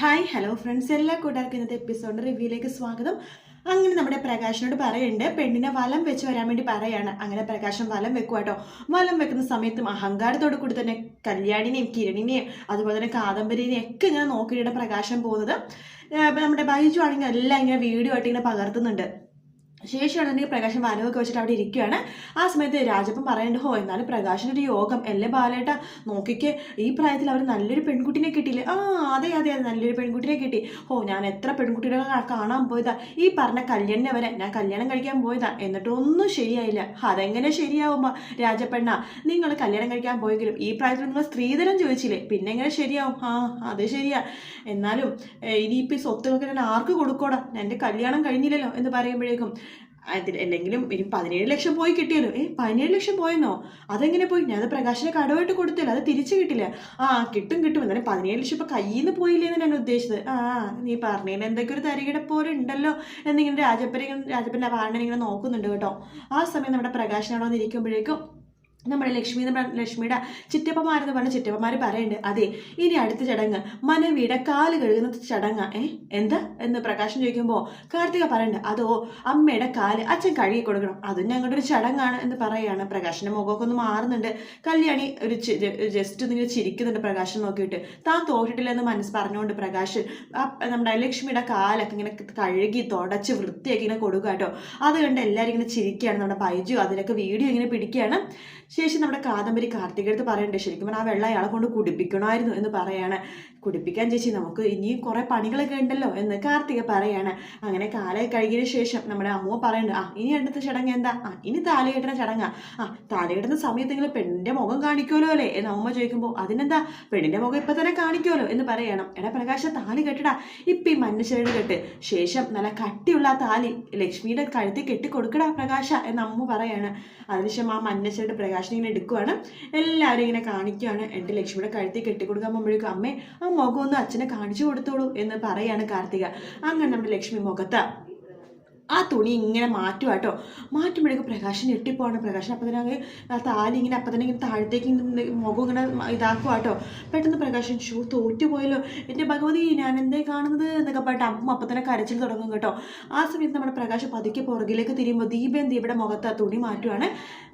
Hi hello friends എല്ലാ കൂട്ടുകാർക്കും ഇന്നത്തെ എപ്പിസോഡ് റിവ്യൂയിലേക്ക് സ്വാഗതം. അങ്ങനെ നമ്മുടെ പ്രകാശനോട് പറയുന്നുണ്ട് പെണ്ണിനെ വലം വെച്ച് വരാൻ വേണ്ടി പറയാണ്. അങ്ങനെ പ്രകാശം വലം വെക്കുക കേട്ടോ വലം വെക്കുന്ന സമയത്തും അഹങ്കാരത്തോട് കൂടി തന്നെ കല്യാണിനെയും കിരണിനെയും അതുപോലെ തന്നെ കാദംബരിനെയും ഒക്കെ ഇങ്ങനെ നോക്കിയിട്ട് പ്രകാശം പോകുന്നത്. നമ്മുടെ ബൈജു ആണെങ്കിൽ എല്ലാം ഇങ്ങനെ വീഡിയോ ആയിട്ട് ഇങ്ങനെ പകർത്തുന്നുണ്ട്. ശേഷമാണെങ്കിൽ പ്രകാശൻ മാനവൊക്കെ വെച്ചിട്ട് അവിടെ ഇരിക്കുകയാണ്. ആ സമയത്ത് രാജപ്പൻ പറയുന്നുണ്ട് ഹോ എന്നാലും പ്രകാശന്റെ ഒരു യോഗം അല്ലേ ബാലേട്ട? നോക്കിക്ക് ഈ പ്രായത്തിൽ അവർ നല്ലൊരു പെൺകുട്ടിനെ കിട്ടിയില്ലേ? ആ അതെ അതെ അതെ നല്ലൊരു പെൺകുട്ടിനെ കിട്ടി. ഹോ ഞാൻ എത്ര പെൺകുട്ടികളെ കാണാൻ പോയതാ? ഈ പറഞ്ഞ കല്യാണിനെ വരെ ഞാൻ കല്യാണം കഴിക്കാൻ പോയതാ. എന്നിട്ടൊന്നും ശരിയായില്ല. അതെങ്ങനെ ശരിയാവുമ്പോൾ രാജപ്പെണ്ണ നിങ്ങൾ കല്യാണം കഴിക്കാൻ പോയെങ്കിലും ഈ പ്രായത്തിൽ നിങ്ങൾ സ്ത്രീധനം ചോദിച്ചില്ലേ? പിന്നെ എങ്ങനെ ശരിയാവും? ആ അത് ശരിയാ. എന്നാലും ഇനിയിപ്പോൾ ഇനിയിപ്പോ ഈ സ്വത്തുകളൊക്കെ ഞാൻ ആർക്ക് കൊടുക്കോടാ? എന്റെ കല്യാണം കഴിഞ്ഞില്ലല്ലോ എന്ന് പറയുമ്പോഴേക്കും അതിൽ എന്തെങ്കിലും ഇനി പതിനേഴ് ലക്ഷം പോയി കിട്ടിയല്ലോ. ഏ പതിനേഴ് ലക്ഷം പോയെന്നോ? അതെങ്ങനെ പോയി? ഞാൻ അത് പ്രകാശിനെ കടമായിട്ട് കൊടുത്തില്ല. അത് തിരിച്ചു കിട്ടില്ല. ആ കിട്ടും കിട്ടും. എന്നാലും പതിനേഴ് ലക്ഷം ഇപ്പം കയ്യിൽ നിന്ന് പോയില്ലേ എന്ന് ഞാൻ ഉദ്ദേശിച്ചത്. ആ നീ പറഞ്ഞതിന് എന്തൊക്കെ ഒരു തരികിട പോലെ ഉണ്ടല്ലോ എന്നിങ്ങനെ രാജപ്പനെ രാജപ്പന്റെ പാടിനെ ഇങ്ങനെ നോക്കുന്നുണ്ട് കേട്ടോ. ആ സമയം നമ്മുടെ പ്രകാശനാണോ വന്നിരിക്കുമ്പോഴേക്കും നമ്മുടെ ലക്ഷ്മി എന്ന് പറഞ്ഞ ലക്ഷ്മിയുടെ ചിറ്റപ്പന്മാരെന്ന് പറഞ്ഞ ചിറ്റപ്പമാർ പറയുന്നുണ്ട് അതെ ഇനി അടുത്ത ചടങ്ങ് മനവിയുടെ കാൽ കഴുകുന്ന ചടങ്ങ്. ഏ എന്താ? എന്ന് പ്രകാശം ചോദിക്കുമ്പോൾ കാർത്തിക പറയുന്നുണ്ട് അതോ അമ്മയുടെ കാൽ അച്ഛൻ കഴുകി കൊടുക്കണം അതും ഞങ്ങളുടെ ഒരു ചടങ്ങാണ് എന്ന് പറയാണ്. പ്രകാശന്റെ മുഖമൊക്കെ ഒന്ന് മാറുന്നുണ്ട്. കല്യാണി ഒരു ജസ്റ്റ് ഒന്നിങ്ങനെ ചിരിക്കുന്നുണ്ട് പ്രകാശൻ നോക്കിയിട്ട്. താൻ തോറ്റിട്ടില്ല എന്ന് മനസ്സ് പറഞ്ഞുകൊണ്ട് പ്രകാശൻ നമ്മുടെ ലക്ഷ്മിയുടെ കാലൊക്കെ ഇങ്ങനെ കഴുകി തുടച്ച് വൃത്തിയാക്കി ഇങ്ങനെ കൊടുക്കുക കേട്ടോ അത് കണ്ട് എല്ലാവരും ഇങ്ങനെ ചിരിക്കുകയാണ് നമ്മുടെ ബൈജു അതിലൊക്കെ വീഡിയോ ഇങ്ങനെ പിടിക്കുകയാണ് ശേഷം നമ്മുടെ കാദംബരി കാർത്തികടുത്ത് പറയണ്ട ശരിക്കും ആ വെള്ളം അയാളെ കൊണ്ട് കുടിപ്പിക്കണമായിരുന്നു എന്ന് പറയാണ്. കുടിപ്പിക്കാൻ ചേച്ചി നമുക്ക് ഇനിയും കുറേ പണികളൊക്കെ ഉണ്ടല്ലോ എന്ന് കാർത്തിക പറയാണ്. അങ്ങനെ കാലയെ കഴുകിയതിന് ശേഷം നമ്മുടെ അമ്മ പറയുന്നുണ്ട് ആ ഇനി അടുത്ത ചടങ്ങ് എന്താ? ആ ഇനി താലികെട്ടണ ചടങ്ങാ. ആ താലകെട്ടുന്ന സമയത്തെങ്കിലും പെണ്ണിന്റെ മുഖം കാണിക്കുമല്ലോ അല്ലേ? എന്ന് അമ്മ ചോദിക്കുമ്പോൾ അതിനെന്താ? പെണ്ണിന്റെ മുഖം ഇപ്പൊ തന്നെ കാണിക്കുമല്ലോ എന്ന് പറയണം. എടാ പ്രകാശ താലി കെട്ടടാ. ഇപ്പൊ ഈ മഞ്ഞശ്ശേരി കെട്ട്. ശേഷം നല്ല കട്ടിയുള്ള താലി ലക്ഷ്മിയുടെ കഴുത്തിൽ കെട്ടി കൊടുക്കടാ പ്രകാശ എന്ന് അമ്മ പറയാണ്. അതിനുശേഷം ആ മഞ്ഞശ്ശേരി പ്രകാശിനെ ഇങ്ങനെ എടുക്കുവാണ്. എല്ലാവരും ഇങ്ങനെ കാണിക്കുകയാണ്. എന്റെ ലക്ഷ്മിയുടെ കഴുത്തിൽ കെട്ടിക്കൊടുക്കാൻ പോകുമ്പോഴേക്കും അമ്മേ ആ മുഖം ഒന്ന് അച്ഛനെ കാണിച്ചു കൊടുത്തോളൂ എന്ന് പറയാണ് കാർത്തിക. അങ്ങനെ നമ്മുടെ ലക്ഷ്മി മുഖത്ത് ആ തുണി ഇങ്ങനെ മാറ്റുക കേട്ടോ മാറ്റുമ്പോഴേക്കും പ്രകാശൻ ഞെട്ടിപ്പോവാണ്. പ്രകാശൻ അപ്പം തന്നെ ആ താലി ഇങ്ങനെ അപ്പം തന്നെ ഇങ്ങനെ താഴത്തേക്ക് മുഖം ഇങ്ങനെ ഇതാക്കുക കേട്ടോ പെട്ടെന്ന് പ്രകാശൻ ഷൂ തോറ്റുപോയല്ലോ എന്റെ ഭഗവതി ഞാൻ എന്തേ കാണുന്നത് എന്നൊക്കെ പറഞ്ഞിട്ട് അമ്മ അപ്പം തന്നെ കരച്ചിൽ തുടങ്ങും കേട്ടോ. ആ സമയത്ത് നമ്മുടെ പ്രകാശം പതുക്കെ പുറകിലേക്ക് തിരിയുമ്പോൾ ദീപം ദീപയുടെ മുഖത്ത് ആ തുണി മാറ്റുവാണ്.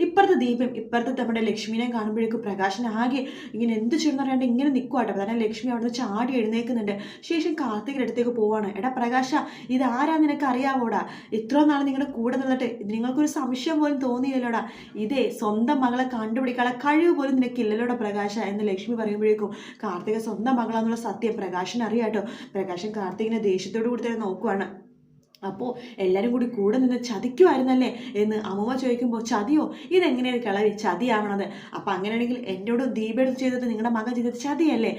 ഇപ്പുറത്തെ ദീപം ഇപ്പുറത്തെ നമ്മുടെ ലക്ഷ്മീനെ കാണുമ്പോഴേക്കും പ്രകാശൻ ആകെ ഇങ്ങനെ എന്ത് ചെയ്യണമെന്ന് അറിയാണ്ട് ഇങ്ങനെ നിൽക്കുക കേട്ടോ. കാരണം ലക്ഷ്മി അവിടെ നിന്ന് ചാടി എഴുന്നേക്കുന്നുണ്ട്. ശേഷം കാർത്തികയുടെ അടുത്തേക്ക് പോവാണ്. എടാ പ്രകാശ ഇത് ആരാ നിനക്ക് അറിയാവോടാ? ഇത്ര നാൾ നിങ്ങളുടെ കൂടെ നിന്നിട്ട് നിങ്ങൾക്കൊരു സംശയം പോലും തോന്നിയില്ലല്ലോടാ. ഇതേ സ്വന്തം മകളെ കണ്ടുപിടിക്കാനുള്ള കഴിവ് പോലും നിനക്കില്ലല്ലോടാ പ്രകാശ എന്ന് ലക്ഷ്മി പറയുമ്പോഴേക്കും കാർത്തിക സ്വന്തം മകളാന്നുള്ള സത്യം പ്രകാശൻ അറിയാട്ടോ പ്രകാശൻ കാർത്തികിനെ ദേഷ്യത്തോടു കൂടി തന്നെ നോക്കുവാണ്. അപ്പോൾ എല്ലാവരും കൂടി കൂടെ നിന്ന് ചതിക്കുമായിരുന്നല്ലേ എന്ന് അമ്മമ്മ ചോദിക്കുമ്പോൾ ചതിയോ? ഇതെങ്ങനെയാണ് കളവി? ചതിയാവണത്? അപ്പോൾ അങ്ങനെയാണെങ്കിൽ എന്നോട് ദീപെടുത്ത് ചെയ്തത് നിങ്ങളുടെ മകൻ ചെയ്തത് ചതിയല്ലേ?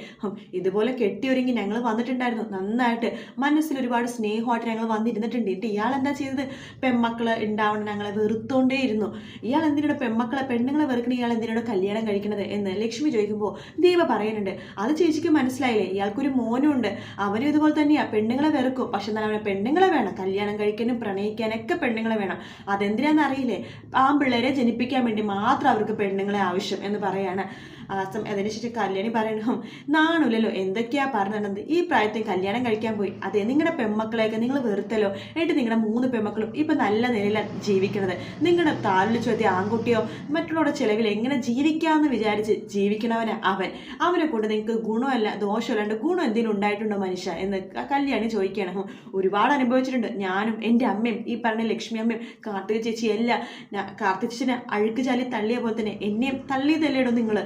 ഇതുപോലെ കെട്ടിയൊരുങ്ങി ഞങ്ങൾ വന്നിട്ടുണ്ടായിരുന്നു. നന്നായിട്ട് മനസ്സിൽ ഒരുപാട് സ്നേഹമായിട്ട് ഞങ്ങൾ വന്നിരുന്നിട്ടുണ്ട്. എന്നിട്ട് ഇയാൾ എന്താ ചെയ്തത്? പെമ്മക്കൾ ഉണ്ടാവണം ഞങ്ങളെ വെറുത്തോണ്ടേ ഇരുന്നു ഇയാൾ എന്തിനോട് പെമ്മക്കളെ പെണ്ണുങ്ങളെ വെറുക്കണ? ഇയാൾ എന്തിനോട് കല്യാണം കഴിക്കണത് എന്ന് ലക്ഷ്മി ചോദിക്കുമ്പോൾ ദീപ പറയുന്നുണ്ട് അത് ചേച്ചിക്ക് മനസ്സിലായില്ലേ? ഇയാൾക്കൊരു മോനുണ്ട്. അവനും ഇതുപോലെ തന്നെയാണ് പെണ്ണുങ്ങളെ വെറുക്കും. പക്ഷെ എന്നാൽ അവനെ പെണ്ണുങ്ങളെ വേണം. കല്യാണം കഴിക്കാനും പ്രണയിക്കാനൊക്കെ പെണ്ണുങ്ങളെ വേണം. അതെന്തിനാണെന്ന് അറിയില്ലേ? ആൺപിള്ളേരെ ജനിപ്പിക്കാൻ വേണ്ടി മാത്രം അവർക്ക് പെണ്ണുങ്ങളെ ആവശ്യം എന്ന് പറയാണ്. ആ സം അതിനുശേഷം കല്യാണി പറയണം നാണില്ലല്ലോ എന്തൊക്കെയാ പറഞ്ഞത് ഈ പ്രായത്തിൽ കല്യാണം കഴിക്കാൻ പോയി. അതെ നിങ്ങളുടെ പെമ്മക്കളെയൊക്കെ നിങ്ങൾ വെറുത്തല്ലോ. എന്നിട്ട് നിങ്ങളുടെ മൂന്ന് പെമ്മക്കളും ഇപ്പൊ നല്ല നിലയിലാണ് ജീവിക്കുന്നത് നിങ്ങളുടെ താലിൽ ചോദ്യ ആൺകുട്ടിയോ മറ്റുള്ളവരുടെ ചിലവിൽ എങ്ങനെ ജീവിക്കാമെന്ന് വിചാരിച്ച് ജീവിക്കണവനാ അവൻ. അവനെ കൊണ്ട് നിങ്ങൾക്ക് ഗുണമല്ല ദോഷമല്ലാണ്ട് ഗുണം എന്തെങ്കിലും ഉണ്ടായിട്ടുണ്ടോ മനുഷ്യ? എന്ന് കല്യാണി ചോദിക്കണം ഒരുപാട് അനുഭവിച്ചിട്ടുണ്ട്. ഞാനും എന്റെ അമ്മയും ഈ പറഞ്ഞ ലക്ഷ്മി അമ്മയും കാർത്തിക ചേച്ചി എല്ലാം കാർത്തിക ചേച്ചിനെ അഴുക്ക് ചാലി തള്ളിയ പോലെ തന്നെ എന്നെയും തള്ളിയതല്ലേടോ നിങ്ങൾ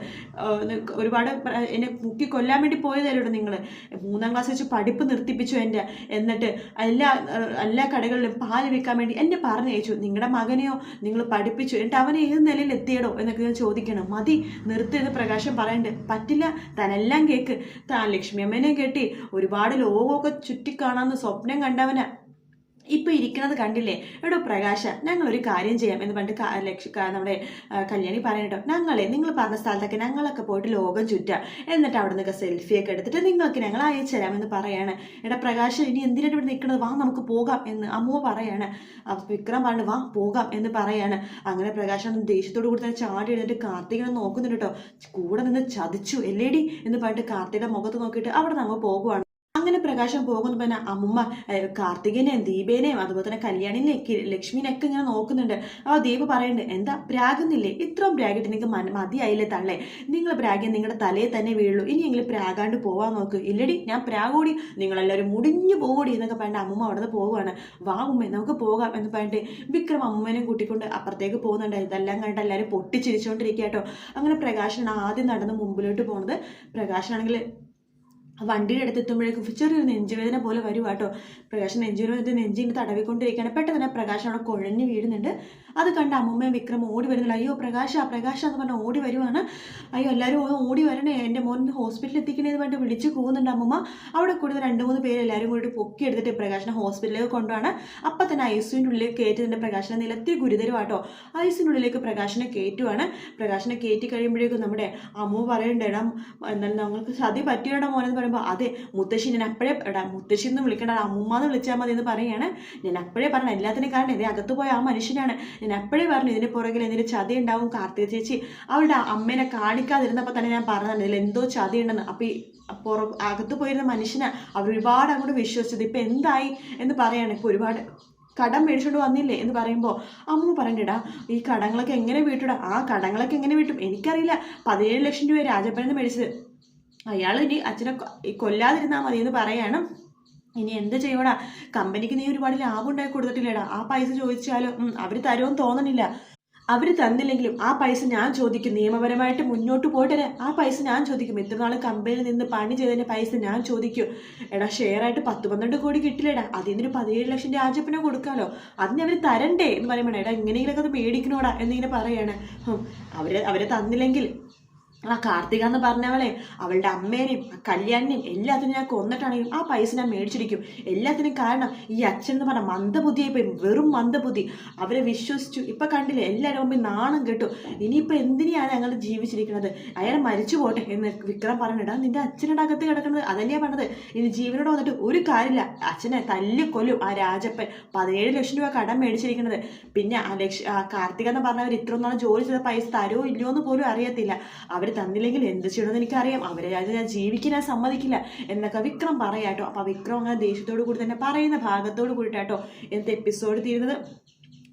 ഒരുപാട് എന്നെ മുക്കി കൊല്ലാൻ വേണ്ടി പോയതല്ലോ നിങ്ങൾ മൂന്നാം ക്ലാസ് വെച്ച് പഠിപ്പ് നിർത്തിപ്പിച്ചു എന്റെ. എന്നിട്ട് എല്ലാ എല്ലാ കടകളിലും പാൽ വിൽക്കാൻ വേണ്ടി എന്നെ പറഞ്ഞയച്ചു. നിങ്ങളുടെ മകനെയോ നിങ്ങൾ പഠിപ്പിച്ചു. എന്നിട്ട് അവൻ ഏത് നിലയിൽ എത്തിയടോ എന്നൊക്കെ ഞാൻ ചോദിക്കണം. മതി നിർത്തിയത് പ്രകാശം പറയണ്ട്. പറ്റില്ല തനെല്ലാം കേക്ക്. താൻ ലക്ഷ്മി അമ്മേനെ കേട്ടി ഒരുപാട് ലോകമൊക്കെ ചുറ്റിക്കാണാന്ന് സ്വപ്നം കണ്ടവനാ. ഇപ്പൊ ഇരിക്കുന്നത് കണ്ടില്ലേ? എടോ പ്രകാശ ഞങ്ങൾ ഒരു കാര്യം ചെയ്യാം എന്ന് ക- ലക്ഷ നമ്മുടെ കല്യാണി പറയണട്ടോ ഞങ്ങളെ നിങ്ങൾ പറഞ്ഞ സ്ഥലത്തൊക്കെ ഞങ്ങളൊക്കെ പോയിട്ട് ലോകം ചുറ്റാം എന്നിട്ട് അവിടെ നിന്നൊക്കെ സെൽഫിയൊക്കെ എടുത്തിട്ട് നിങ്ങൾക്ക് ഞങ്ങൾ അയച്ചു തരാമെന്ന് പറയാണ്. എടാ പ്രകാശ ഇനി എന്തിനാണ് ഇവിടെ നിൽക്കുന്നത്? വാ നമുക്ക് പോകാം എന്ന് അമ്മു പറയാണ്. വിക്രം പറഞ്ഞു വാ പോകാം എന്ന് പറയാണ്. അങ്ങനെ പ്രകാശം ദേഷ്യത്തോടു കൂടി തന്നെ ചാടി എഴുന്നിട്ട് കാർത്തികനെ നോക്കുന്നുണ്ട് കേട്ടോ. കൂടെ നിന്ന് ചതിച്ചു എല്ലേടി? എന്ന് പറഞ്ഞിട്ട് കാർത്തികയുടെ മുഖത്ത് നോക്കിയിട്ട് അവിടെ നമ്മൾ പോകുവാണ്. പ്രകാശം പോകുന്നു പിന്നെ അമ്മ കാർത്തികനെയും ദീപേനെയും അതുപോലെ തന്നെ കല്യാണിനെയും കി- ലക്ഷ്മിനെയൊക്കെ ഇങ്ങനെ നോക്കുന്നുണ്ട്. ആ ദീപ് പറയുന്നുണ്ട് എന്താ പ്രാഗുന്നില്ലേ ഇത്രയും പ്രാഗിട്ട് മന- മതിയായില്ലേ തള്ളേ? നിങ്ങൾ പ്രാഗ്യം നിങ്ങളുടെ തലയിൽ തന്നെ വീഴുള്ളൂ. ഇനിയെങ്കിലും പ്രാഗാണ്ട് പോവാൻ നോക്ക്. ഇല്ലടി ഞാൻ പ്രാഗോടി. നിങ്ങളെല്ലാവരും മുടിഞ്ഞു പോകൂടി എന്നൊക്കെ പറഞ്ഞിട്ട് അമ്മ അവിടെ നിന്ന് പോവുകയാണ്. വാ ഉമ്മേ നമുക്ക് പോകാം എന്ന് പറഞ്ഞിട്ട് വിക്രം അമ്മേനെ കൂട്ടിക്കൊണ്ട് അപ്പുറത്തേക്ക് പോകുന്നുണ്ട്. ഇതെല്ലാം കണ്ട് എല്ലാവരും പൊട്ടിച്ചിരിച്ചുകൊണ്ടിരിക്കുക കേട്ടോ അങ്ങനെ പ്രകാശനാണ് ആദ്യം നടന്ന് മുമ്പിലോട്ട് പോകുന്നത് പ്രകാശനാണെങ്കിൽ വണ്ടിയുടെ അടുത്ത് എത്തുമ്പോഴേക്കും ചെറിയൊരു നെഞ്ചുവേദന പോലെ വരും കേട്ടോ. പ്രകാശൻ നെഞ്ചുവേദന നെഞ്ചിന് തടവിക്കൊണ്ടിരിക്കുകയാണ്. പെട്ടെന്ന് തന്നെ പ്രകാശൻ അവിടെ കുഴഞ്ഞു വീഴുന്നുണ്ട്. അത് കണ്ട് അമ്മൂമ്മയും വിക്രം ഓടി വരുന്നില്ല അയ്യോ പ്രകാശ പ്രകാശ എന്ന് പറഞ്ഞാൽ ഓടി വരുവാണ്. അയ്യോ എല്ലാവരും ഓടി വരണേ. എന്റെ മോൻ ഹോസ്പിറ്റലിൽ എത്തിക്കണേന്ന് പറഞ്ഞിട്ട് വിളിച്ച് പോകുന്നുണ്ട് അമ്മൂമ്മ. അവിടെ കൂടി രണ്ട് മൂന്ന് പേര് എല്ലാവരും കൂടി പൊക്കി എടുത്തിട്ട് പ്രകാശനെ ഹോസ്പിറ്റലിലേക്ക് കൊണ്ടുവാണ് അപ്പം തന്നെ ഐസിന്റെ ഉള്ളിൽ കയറ്റുന്നുണ്ട് പ്രകാശനെ നിലത്തി ഗുരുതരമാട്ടോ ഐസിന്റെ ഉള്ളിലേക്ക് പ്രകാശനെ കയറ്റുവാണ്. പ്രകാശനെ കയറ്റി കഴിയുമ്പോഴേക്കും നമ്മുടെ അമ്മു പറയണ്ടേടാ എന്നാൽ ഞങ്ങൾക്ക് സതി പറ്റിയടാ മോനെന്ന് അതെ മുത്തശ്ശി ഞാൻ അപ്പോഴേ എടാ മുത്തശ്ശി എന്ന് വിളിക്കണ്ട അമ്മുമ്മാന്ന് വിളിച്ചാൽ മതി എന്ന് പറയുകയാണ് ഞാൻ അപ്പോഴേ പറഞ്ഞു എല്ലാത്തിനും കാരണം ഇതേ അകത്ത് പോയ ആ മനുഷ്യനാണ്. ഞാൻ അപ്പോഴേ പറഞ്ഞു ഇതിന് പുറകിൽ എന്തിനു ചതി ഉണ്ടാവും കാർത്തിക ചേച്ചി. അവളുടെ അമ്മേനെ കാണിക്കാതിരുന്നപ്പോൾ തന്നെ ഞാൻ പറഞ്ഞതാണ് ഇതിൽ എന്തോ ചതി ഉണ്ടെന്ന് അപ്പോൾ ഈ പുറ അകത്ത് പോയിരുന്ന മനുഷ്യനെ അവർ ഒരുപാട് അങ്ങോട്ട് വിശ്വസിച്ചത്. ഇപ്പം എന്തായി എന്ന് പറയാണ്. ഇപ്പോൾ ഒരുപാട് കടം മേടിച്ചോണ്ട് വന്നില്ലേ എന്ന് പറയുമ്പോൾ അമ്മ പറയണ്ടടാ ഈ കടങ്ങളൊക്കെ എങ്ങനെ വീട്ടിടാം ആ കടങ്ങളൊക്കെ എങ്ങനെ വീട്ടും? എനിക്കറിയില്ല. പതിനേഴ് ലക്ഷം രൂപ രാജപ്പനെന്ന് മേടിച്ചത്. അയാൾ ഇനി അച്ഛനെ കൊല്ലാതിരുന്നാൽ മതി എന്ന് പറയാണ്. ഇനി എന്ത് ചെയ്യടാ? കമ്പനിക്ക് നീ ഒരുപാട് ലാഭം ഉണ്ടാക്കി കൊടുത്തിട്ടില്ലേടാ. ആ പൈസ ചോദിച്ചാലും അവർ തരുമെന്ന് തോന്നണില്ല. അവർ തന്നില്ലെങ്കിലും ആ പൈസ ഞാൻ ചോദിക്കും. നിയമപരമായിട്ട് മുന്നോട്ട് പോയിട്ട് ആ പൈസ ഞാൻ ചോദിക്കും. ഇത്ര നാൾ കമ്പനിയിൽ നിന്ന് പണി ചെയ്തതിന്റെ പൈസ ഞാൻ ചോദിക്കും. എടാ ഷെയർ ആയിട്ട് പത്ത് പന്ത്രണ്ട് കോടി കിട്ടില്ലേടാ. അതിൽ നിന്ന് പതിനേഴ് ലക്ഷം രാജപ്പനെ കൊടുക്കാമല്ലോ അതിന് അവർ തരണ്ടേ എന്ന് പറയുമ്പോൾ എടാ ഇങ്ങനെയൊക്കെ അത് മേടിക്കണോടാ എന്നിങ്ങനെ പറയാണ്. അവരെ അവരെ തന്നില്ലെങ്കിൽ ആ കാർത്തിക എന്ന് പറഞ്ഞവളെ അവളുടെ അമ്മേനെയും കല്യാണിനെയും എല്ലാത്തിനും ഞാൻ കൊന്നിട്ടാണെങ്കിലും ആ പൈസ ഞാൻ മേടിച്ചിരിക്കും. എല്ലാത്തിനും കാരണം ഈ അച്ഛൻ എന്ന് പറഞ്ഞ മന്ദബുദ്ധിയെ പോയി വെറും മന്ദബുദ്ധി. അവരെ വിശ്വസിച്ചു. ഇപ്പൊ കണ്ടില്ലേ എല്ലാവരും മുമ്പിൽ നാണം കെട്ടു. ഇനിയിപ്പോ എന്തിനാണ് ഞങ്ങൾ ജീവിച്ചിരിക്കുന്നത്? അയാൾ മരിച്ചു പോട്ടെ എന്ന് വിക്രം പറഞ്ഞിടാ നിന്റെ അച്ഛനുടെ അകത്ത് കിടക്കുന്നത് അതല്ലേ പറഞ്ഞത്? ഇനി ജീവനോട് വന്നിട്ട് ഒരു കാര്യമില്ല. അച്ഛനെ തല്ലിക്കൊല്ലും ആ രാജപ്പൻ. പതിനേഴ് ലക്ഷം രൂപ കടം മേടിച്ചിരിക്കുന്നത്. പിന്നെ ആ ലക്ഷ കാർത്തിക എന്ന് പറഞ്ഞവർ ഇത്ര നാൾ ജോലി ചെയ്ത പൈസ തരുമോ ഇല്ലയോ എന്ന് പോലും അറിയത്തില്ല. അവർ തന്നില്ലെങ്കിൽ എന്ത് ചെയ്യണമെന്ന് എനിക്കറിയാം. അവരെ ഞാൻ ജീവിക്കാൻ സമ്മതിക്കില്ല എന്നൊക്കെ വിക്രം പറയാട്ടോ. അപ്പോൾ വിക്രം അങ്ങനെ ദേഷ്യത്തോടു കൂടി തന്നെ പറയുന്ന ഭാഗത്തോട് കൂടിയിട്ടാട്ടോ ഇന്നത്തെ എപ്പിസോഡ് തീരുന്നത്.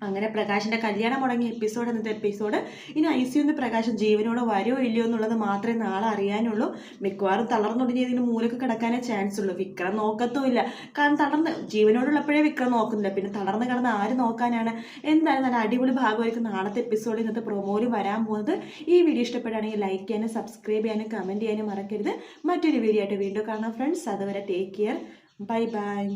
അങ്ങനെ പ്രകാശിന്റെ കല്യാണം മുടങ്ങിയ എപ്പിസോഡ് എന്നത്തെ എപ്പിസോഡ് ഇനി ഐ സി ഒന്ന് പ്രകാശം ജീവനോടെ വരുമോ ഇല്ലയോ എന്നുള്ളത് മാത്രമേ നാളെ അറിയാനുള്ളൂ. മിക്കവാറും തളർന്നുടങ്ങി ഇതിന് മൂലക്ക് കിടക്കാനേ ചാൻസ് ഉള്ളൂ. വിക്രം നോക്കത്തുമില്ല കാരണം തളർന്ന് ജീവനോടുള്ളപ്പോഴേ വിക്രം നോക്കുന്നില്ല. പിന്നെ തളർന്ന് കിടന്ന് ആര് നോക്കാനാണ്? എന്തായാലും നല്ല അടിപൊളി ഭാഗമായിരിക്കും നാളത്തെ എപ്പിസോഡിൽ ഇന്നത്തെ പ്രൊമോയിൽ വരാൻ പോകുന്നത്. ഈ വീഡിയോ ഇഷ്ടപ്പെടുകയാണെങ്കിൽ ലൈക്ക് ചെയ്യാനും സബ്സ്ക്രൈബ് ചെയ്യാനും കമന്റ് ചെയ്യാനും മറക്കരുത്. മറ്റൊരു വീഡിയോ ആയിട്ട് വീണ്ടും കാണാം ഫ്രണ്ട്സ് അതുവരെ ടേക്ക് കെയർ ബൈ ബൈ